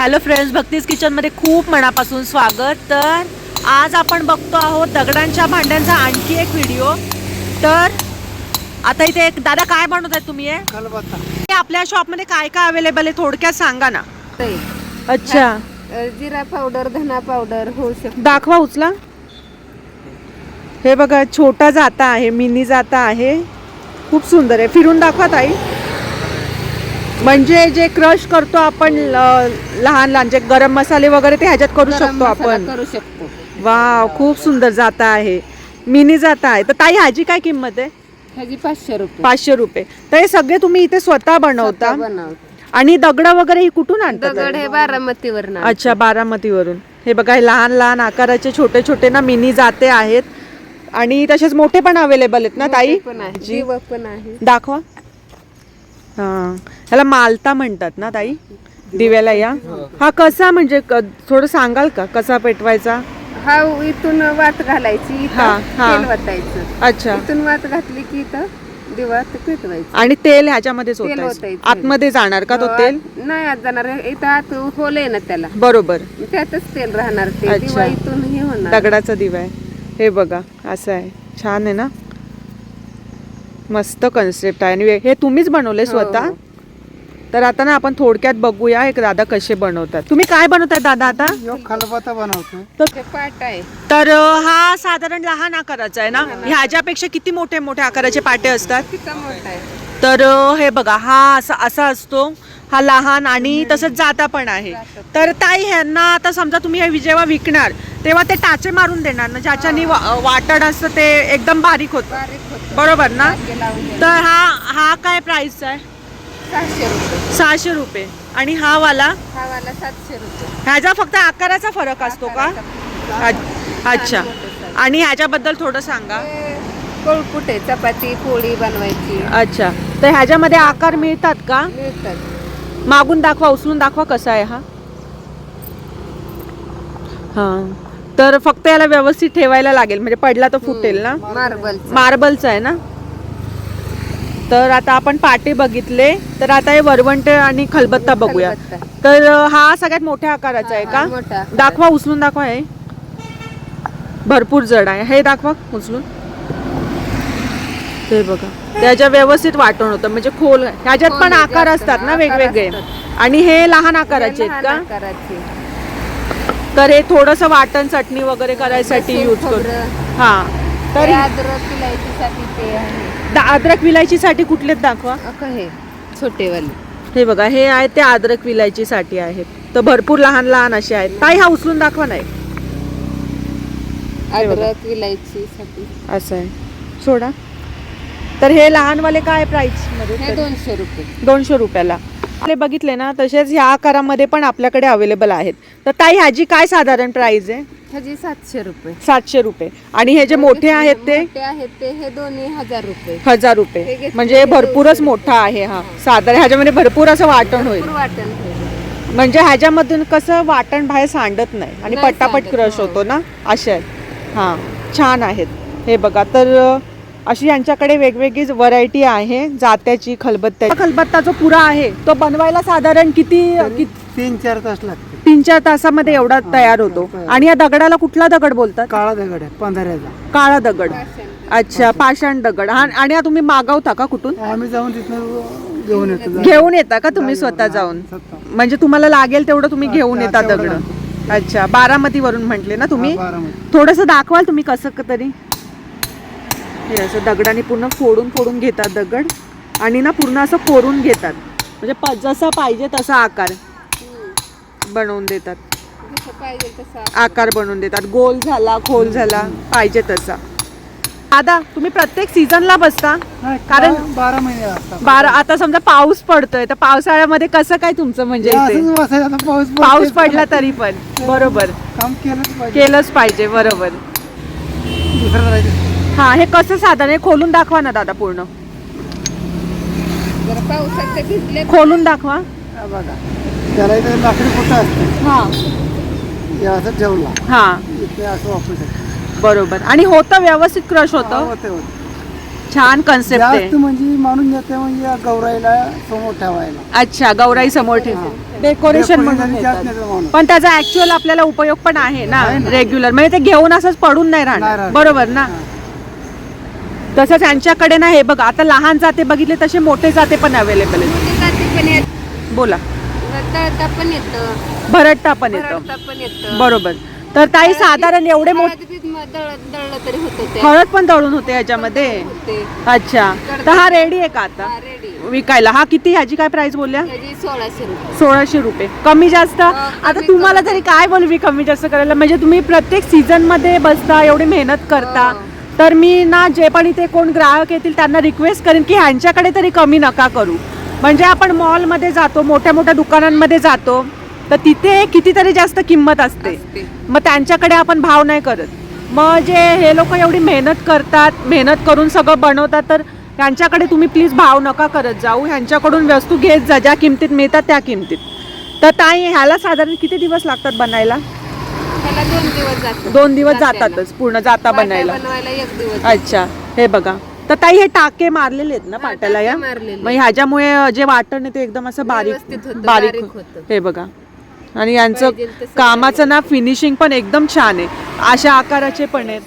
Hello friends भक्तीज किचनमध्ये खूप मनापासून स्वागत. तर आज आपण बघतो आहोत दगडांच्या भांड्यांचा आणखी एक व्हिडिओ तर आता इथे एक दादा काय बनवत आहे तुम्ही हे? हे आपल्या शॉपमध्ये काय काय अवेलेबल आहे थोडक्यात सांगा ना. अच्छा. अ, जिरा पावडर धना पावडर होऊ शकतो. दाखवा उचला. हे बघा छोटा जाता आहे मिनी जाता आहे. खूप सुंदर आहे. फिरून दाखवा ताई. म्हणजे जे क्रश करतो आपण लहान लहान जे गरम मसाले वगैरे ते ह्याच्यात करू शकतो आपण. करू शकतो. वाव खूप सुंदर जाता आहे. मिनी जाता आहे. तर ताई ह्याची काय किंमत आहे? ह्याची पाचशे रुपये. पाचशे रुपये. तर हे सगळे तुम्ही इथे स्वतः बनवता? आणि दगड वगैरे ही कुठून आणतात दगड हे बारामतीवर अच्छा बारामतीवरून. हे बघा हे लहान लहान आकाराचे छोटे छोटे ना मिनी जाते आहेत. आणि तसेच मोठे पण अवेलेबल आहेत ना ताई? पण आहे दाखवा. हा. ह्याला मालता म्हणतात ना ताई? दिव्याला या? हा कसा म्हणजे क- थोडं सांगाल का? कसा पेटवायचा? हा इथून वात घालायची हा, इथं हा. तेल वतायचं. अच्छा. इथून वात घातली की इथं दिवा ते पेटवायचं. आणि तेल ह्याच्यामध्येच तेल होत ओतायचं. आतमध्ये जाणार का तो हो, तेल? नाही आत जाणार. इथं आत होल आहे ना त्याला. बरोबर. त्यातच तेल राहणार. ते अच्छा. दिवा इथून हे होणार. दगडाचा दिवा आहे. हे बघा असं आहे. छान आहे ना? मस्त कन्सेप्ट आहे. आणि हे तुम्हीच बनवले स्वतः? हो. तर आता ना आपण थोडक्यात बघूया एक दादा कसे बनवतात. तुम्ही काय बनवताय दादा आता? बनवतो. ते पाट आहे. तर हा साधारण लहान आकाराचा आहे ना? ह्याच्यापेक्षा किती मोठे मोठे आकाराचे पाटे असतात? किती मोठा आहे? तर हे बघा हा असा असा असतो. हा लहान आणि तसंच जाता पण आहे. तर ताई ह्यांना आता समजा तुम्ही हे जेव्हा विकणार तेव्हा ते टाचे मारून देणार. ना ज्याच्यानी वा- वाटण असतं ते एकदम बारीक होतं. बरोबर ना. तर हा हा काय प्राइस आहे? सहाशे रुपये. आणि हा वाला? हा वाला सातशे रुपये. ह्याचा फक्त आकाराचा फरक असतो का? अच्छा. आणि ह्याच्याबद्दल थोडं सांगा. कोळपुटे चपाती पोळी बनवायची. अच्छा. तर ह्याच्यामध्ये आकार मिळतात का? मिळतात. मागून दाखवा उचलून दाखवा कसा आहे हा. हा. तर फक्त याला व्यवस्थित ठेवायला लागेल. म्हणजे पडला तर फुटेल ना? मार्बल मार्बलचा. आहे ना? तर आता आपण पाटे बघितले. तर आता हे वरवंट आणि खलबत्ता बघूया. तर हा सगळ्यात मोठ्या आकाराचा आहे का? दाखवा उचलून दाखवा हे. भरपूर जड आहे. हे दाखवा उचलून. ते बघा. त्याच्या व्यवस्थित वाटण होतं. म्हणजे खोल ह्याच्यात पण आकार असतात ना वेगवेगळे. आणि हे लहान आकाराचे आहेत का? तर हे थोडस वाटण चटणी वगैरे करायसाठी यूज करू. हा. तर तर अद्रक इलायचीसाठी ते आहे. दा- अद्रक विलायचीसाठी कुठलेत दाखवा. अकं हे छोटेवाले. हे बघा हे आहेत ते अद्रक विलायचीसाठी आहेत. तर भरपूर लहान लहान असे आहेत. ताई हा उचलून दाखवा नाही हे बघा. अद्रक इलायचीसाठी असं आहे. सोडा. तर हे लहानवाले काय प्राइस हे मध्ये दोनशे रुपये. दोनशे रुपयाला. आपले बघितले ना तसेच ह्या आकारामध्ये पण आपल्याकडे अवेलेबल आहेत. तर ताई ह्याची काय साधारण प्राइस आहे? ह्याची सातशे रुपये. सातशे रुपये. आणि हे जे मोठे आहेत ते? मोठे आहेत ते हे दोन्ही हजार रुपये. हजार हे रुपये घेतले म्हणजे ते भरपूरच मोठा आहे हा. साधारण ह्याच्यामध्ये भरपूर असं वाटण होईल. भरपूर वाटण. म्हणजे ह्याच्यामधून कसं वाटण बाहेर सांडत नाही आणि नाही पटापट सांडत, क्रश हो. होतो ना? असे आहेत. हां छान आहेत. हे बघा तर अ, अशी यांच्याकडे वेगवेगळी व्हरायटी आहे जात्याची खलबत्त्या खलबत्ता जो पुरा आहे तो बनवायला साधारण किती तीन चार तास लागते तीन चार तासामध्ये एवढा तयार होतो. आणि या दगडाला कुठला दगड बोलतात? काळा दगड आहे पंधराचा काळा दगड. अच्छा पाषाण. दगड. हा आणि हा तुम्ही मागवता का कुठून? आम्ही जाऊन तिथनं घेऊन येतो. घेऊन येता का तुम्ही स्वतः जाऊन? स्वतः. म्हणजे तुम्हाला लागेल तेवढं तुम्ही घेऊन येता तेवढं दगड. अच्छा बारामती वरून म्हटले ना तुम्ही? हा, बारामती. थोडस दाखवाल तुम्ही कसं क- तरी? हे असं दगडाने पूर्ण फोडून फोडून घेतात दगड. आणि ना पूर्ण असं कोरून घेतात. म्हणजे प जसा पाहिजे तसा आकार बनवून देतात. जसं पाहिजे तसं आकार. बनवून देतात. गोल झाला खोल झाला पाहिजे तसा. दादा तुम्ही प्रत्येक सीझनला बसता? कारण- बारा- बारा महिने असतात. बारा आता समजा पाऊस पडतोय तर पावसाळ्यामध्ये कसं काय तुमचं म्हणजे इथे? असंच बसायचं, आता पाऊस पडतोय. पाऊस पडला तरी पण. बरोबर. काम केलंच पाहिजे. केलंच पाहिजे बरोबर. दुसरं राहायचं हा हे कसं साधन आहे? खोलून दाखवा ना दादा पूर्ण. जर पावसात ते भिजले. खोलून दाखवा. हा, बघा. त्याला इथे लाकडी कुठं असते. हा. हे असं ठेवला हा. इथे असं वापरू शकतो. बरोबर. आणि होतं व्यवस्थित क्रश हा, होतं होते. होते छान कन्सेप्ट जास्त आहे म्हणजे मानून घेते म्हणजे या गौराईला समोर ठेवायला. अच्छा गौराई समोर ठेव. हा. डेकोरेशन म्हणून जास्त माणूस पण त्याचा ऍक्च्युअल आपल्याला उपयोग पण आहे ना रेग्युलर म्हणजे ते घेऊन असंच पडून नाही नाही राहणार. राहणार. बरोबर ना? तसंच यांच्याकडे ना हे बघा आता लहान जाते बघितले तसे मोठे जाते पण अवेलेबल आहेत. मोठी जाती पण येत बोला. पण येतं. भरडता पण येतं. पण येतं. बरोबर. तर ताई साधारण एवढे मोठे हळद बीत म- दळ- दळलं तरी होतं ते. हळद पण दळून होते ह्याच्यामध्ये होते. अच्छा. तर हा रेडी आहे का आता? हा, रेडी विकायला. हा किती ह्याची काय प्राइस बोलल्या? त्याची सोळाशे रुपये. सोळाशे रुपये. कमी जास्त? आता कमी तुम्हाला. तरी काय बोलू मी कमी जास्त करायला? म्हणजे तुम्ही प्रत्येक सीझनमध्ये बसता एवढी मेहनत करता. हो. तर मी ना जे पण इथे कोण ग्राहक येतील त्यांना रिक्वेस्ट करेन की ह्यांच्याकडे तरी कमी नका करू. म्हणजे आपण मॉलमध्ये जातो मोठ्या मोठ्या दुकानांमध्ये जातो तर तिथे कितीतरी जास्त किंमत असते. मग त्यांच्याकडे आपण भाव नाही करत. मग जे हे लोक एवढी मेहनत करतात मेहनत करून सगळं बनवतात तर त्यांच्याकडे तुम्ही प्लीज भाव नका करत जाऊ. ह्यांच्याकडून वस्तू घेत जा ज्या किमतीत मिळतात त्या किमतीत. तर ताई ह्याला साधारण किती दिवस लागतात बनायला? त्याला दोन दिवस जातात. दोन दिवस जात्याला. जातातच पूर्ण जाता बनायला. बनवायला एक दिवस अच्छा हे बघा. तर ताई हे टाके मारलेले आहेत ना पाट्याला या? मारलेले. मग ह्याच्यामुळे जे वाटण आहे ते एकदम असं व्यवस्थित बारीक होतं, बारीक बारीक होतं. हे बघा. आणि यांचं पाहिजे तसं कामाचं ना फिनिशिंग पण एकदम छान आहे. अशा आकाराचे पण आहेत.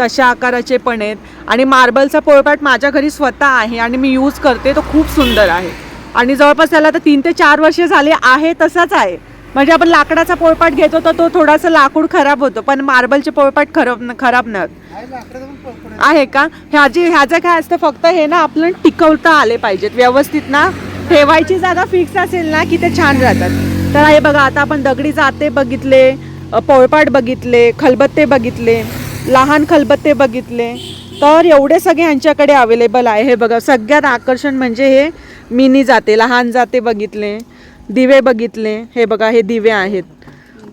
तशा आकाराचे पण आहेत. आणि मार्बलचा पोळपाट माझ्या घरी स्वतः आहे आणि मी यूज करते तो खूप सुंदर आहे. आणि जवळपास त्याला तर तीन ते चार वर्ष झाले आहे तसाच आहे. म्हणजे आपण लाकडाचा पोळपाट घेतो तर तो थोडासा लाकूड खराब होतो पण मार्बलचे पोळपाट खराब खराब होत आहे का? ह्याची ह्याचं काय असतं फक्त हे ना आपलं टिकवता आले पाहिजेत. व्यवस्थित ना ठेवायची जागा फिक्स असेल ना की ते छान राहतात. तर हे बघा आता आपण दगडी जाते बघितले पोळपाट बघितले खलबत्ते बघितले लहान खलबत्ते बघितले तर एवढे सगळे ह्यांच्याकडे अवेलेबल आहे. हे बघा सगळ्यात आकर्षण म्हणजे हे मिनी जाते लहान जाते बघितले. दिवे बघितले. हे बघा हे दिवे आहेत.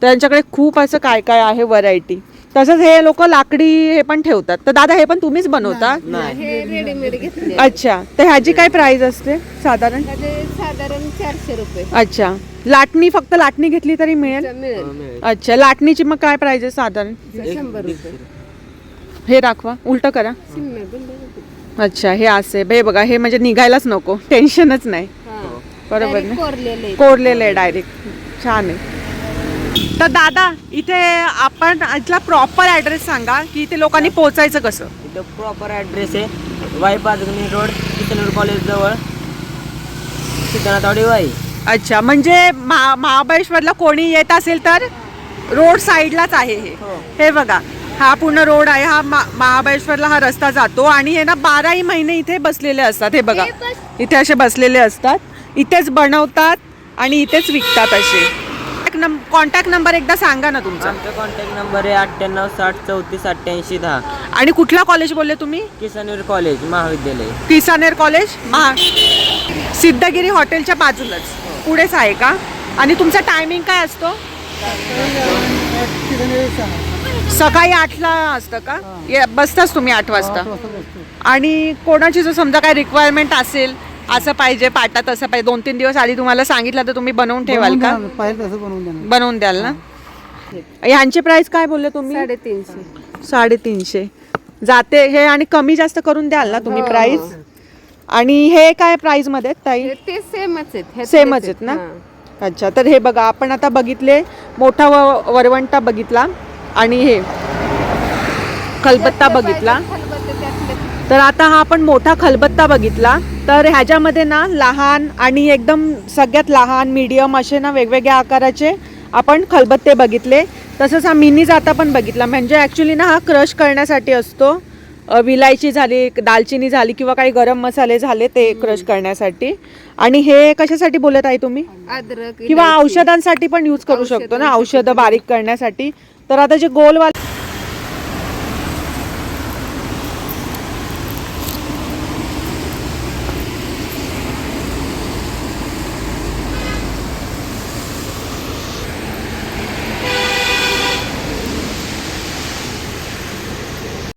त्यांच्याकडे खूप असं काय काय आहे व्हरायटी तसंच हे लोक लाकडी हे पण ठेवतात. तर दादा हे पण तुम्हीच बनवता? हे रेडीमेड घेतले. अच्छा. तर ह्याची काय प्राइस असते? साधारण? साधारण चारशे रुपये. अच्छा. लाटणी फक्त लाटणी घेतली तरी मिळेल? अच्छा लाटणीची मग काय प्राइस आहे साधारण? शंभर रुपये. हे दाखवा. उलट करा. अच्छा हे असे. हे बघा हे म्हणजे निघायलाच नको. टेन्शनच नाही. बरोबर ना? कोरलेले कोरलेलं आहे डायरेक्ट छान आहे. तर दादा इथे आपण इथला प्रॉपर ऍड्रेस सांगा की इथे लोकांनी पोहोचायचं कसं? इथं प्रॉपर ॲड्रेस आहे. वाई पाचगणी रोड किशनूर कॉलेज जवळ. सिद्धनाथवाडी वाई. अच्छा म्हणजे महा महाबळेश्वरला कोणी येत असेल तर रोड साईडलाच आहे हे. हो. हे बघा हा पूर्ण रोड आहे हा मा- महाबळेश्वरला हा रस्ता जातो आणि हे ना बाराही महिने इथे बसलेले असतात. हे बघा इथे असे बसलेले असतात. इथेच बनवतात आणि इथेच विकतात असे. कॉन्टॅक्ट नंबर एकदा सांगा ना तुमचा. आमचा कॉन्टॅक्ट नंबर आहे अठ्ठ्याण्णव साठ चौतीस अठ्ठ्याऐंशी दहा. आणि कुठला कॉलेज बोलले तुम्ही? किशनूर कॉलेज महाविद्यालय. किसानेर कॉलेज महा सिद्धगिरी हॉटेलच्या बाजूलाच. पुढेच आहे का? आणि तुमचा टायमिंग काय असतो. सकाळी आठला असतं का? ये- बसताच तुम्ही आठ वाजता. आणि कोणाची जर समजा काय रिक्वायरमेंट असेल असं पाहिजे पाटा तसं पाहिजे. दोन तीन दिवस आधी तुम्हाला सांगितलं तर तुम्ही बनवून ठेवाल बनवून का? देणार, पाहिजे तसं बनवून द्याल ना? ह्यांची प्राइस काय बोलले तुम्ही? साडेतीनशे. साडेतीनशे. जाते हे आणि कमी जास्त करून द्याल ना तुम्ही हो, प्राइस हो. आणि हे काय प्राइसमध्ये आहेत, ताई? हे ते सेमच आहेत हे सेमच तेच आहेत ना? हा. अच्छा तर हे बघा आपण आता बघितले मोठा व वरवंटा बघितला आणि हे खलबत्ता बघितला. तर आता हा आपण मोठा खलबत्ता बघितला. तर ह्याच्यामध्ये ना लहान आणि एकदम सगळ्यात लहान मीडियम असे ना वेगवेगळ्या आकाराचे आपण खलबत्ते बघितले. तसंच हा मिनी जाता पण बघितला. म्हणजे ॲक्च्युली ना हा क्रश करण्यासाठी असतो. विलायची झाली दालचिनी झाली किंवा काही गरम मसाले झाले ते क्रश करण्यासाठी. आणि हे कशासाठी बोलत आहे तुम्ही? अद्रक किंवा. औषधांसाठी पण यूज करू शकतो ना औषधं बारीक करण्यासाठी. तर आता जे गोलवाले